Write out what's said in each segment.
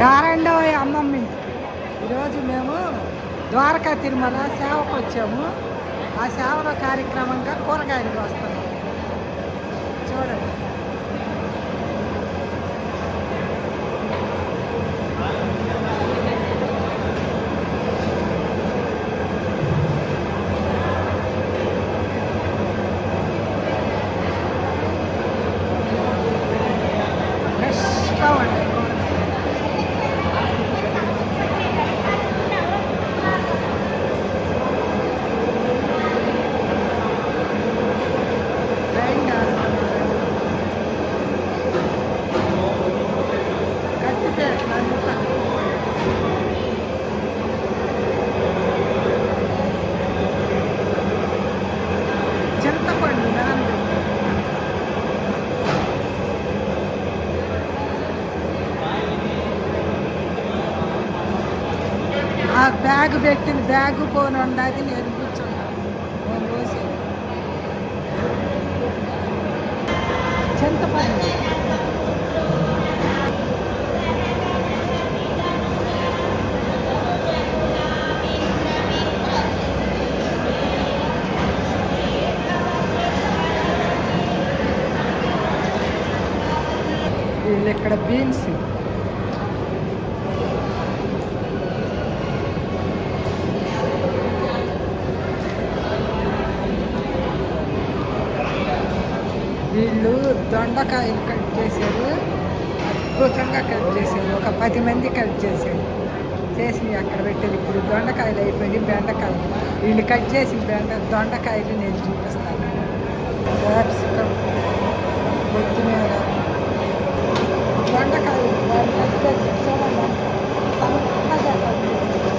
రెండవ అమ్మమ్మ ఈరోజు మేము ద్వారకా తిరుమల సేవకు వచ్చాము. ఆ సేవల కార్యక్రమంగా కూరగాయలు వస్తున్నాం. చూడండి ఫ్రెష్గా ఉంటాయి కూరగాయలు. ట్రైన్ చేస్తున్నాం. కత్తిపేటలో అంతా. చింతపండు నానబెట్టి ఆ బ్యాగ్ పెట్టింది బ్యాగ్ పోను ఉండాలి నేను కూర్చున్నాను రోజు. చింతపండు. వీళ్ళు ఇక్కడ బీన్స్. వీళ్ళు దొండకాయలు కట్ చేశారు. అద్భుతంగా కట్ చేశారు. ఒక పది మంది కట్ చేశారు. చేసి అక్కడ పెట్టారు ఇప్పుడు దొండకాయలు అయిపోయింది బెండకాయలు. వీళ్ళు కట్ చేసిన బెండ దొండకాయలు నేను చూపిస్తాను. క్యాప్సికం కొత్తిమీర దొండకాయలు వాళ్ళు కట్ చేసి చూడండి సన్నగా కట్ చేశారు.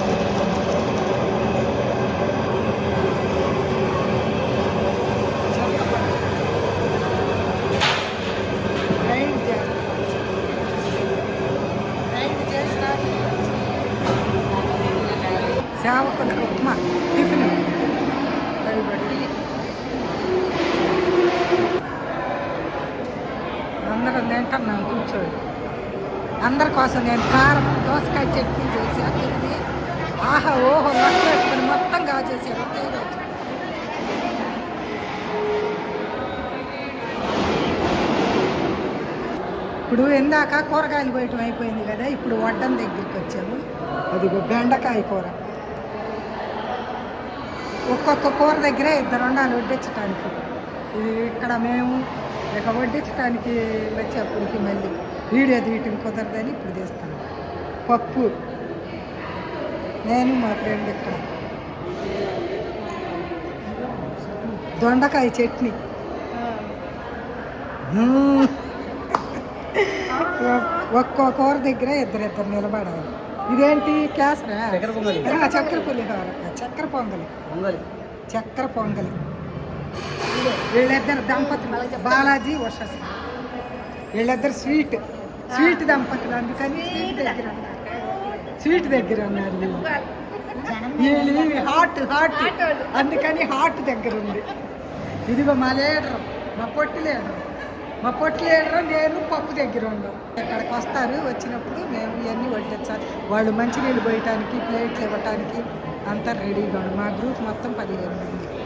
చింతపండు. గ్రైండ్ చేయాలి గ్రైండ్ చేసిన సేవకులకు ఉప్మా టిఫిన్. అవి బట్టి అందరం తింటున్నాం కూర్చోండి అందరి కోసం నేను కారం దోసకాయ చట్నీ చేసి అక్కడికి ఆహా ఓహో నట్టు మొత్తం కాజేసి ఒకే రోజు ఇప్పుడు ఇందాక కూరగాయలు పోయటం అయిపోయింది కదా ఇప్పుడు వడ్డం దగ్గరికి వచ్చాము. అది బెండకాయ కూర. ఒక్కొక్క కూర దగ్గరే ఇద్దరు ఉండాలి వడ్డించడానికి ఇది ఇక్కడ మేము ఇక వడ్డించడానికి వచ్చేప్పటికి మళ్ళీ వీడియో తీయటం కుదరదని ఇప్పుడు తీస్తాను. పప్పు. నేను మా ఫ్రెండ్ ఇక్కడ. దొండకాయ చట్నీ. ఒక్కో కూర దగ్గర ఇద్దరు ఇద్దరు నిలబడాలి. ఇదేంటి కేసరా చక్కెర పొంగలి. చక్కెర పులిహోర చక్కెర పొంగలి. పొంగలి. చక్కెర పొంగలి. వీళ్ళిద్దరు దంపతులు. బాలాజీ ఉషస్ వీళ్ళిద్దరు స్వీట్. స్వీట్ దంపతులు అందుకని స్వీట్ దగ్గర ఉన్నారు స్వీట్ దగ్గర ఉన్నారు వీళ్ళు. వీళ్ళు హాట్ హాట్ అందుకని హాట్ దగ్గర ఉంది. ఇదిగో మా లీడరు మా పొట్టి లీడరు. మా పొట్టి లీడరు నేను పప్పు దగ్గర ఉండవు ఇక్కడికి వస్తారు వచ్చినప్పుడు మేము ఇవన్నీ వడ్డించాలి. వాళ్ళు మంచినీళ్ళు పోయటానికి ప్లేట్లు ఇవ్వటానికి అంతా రెడీగా మా గ్రూప్ మొత్తం పదిహేను మంది.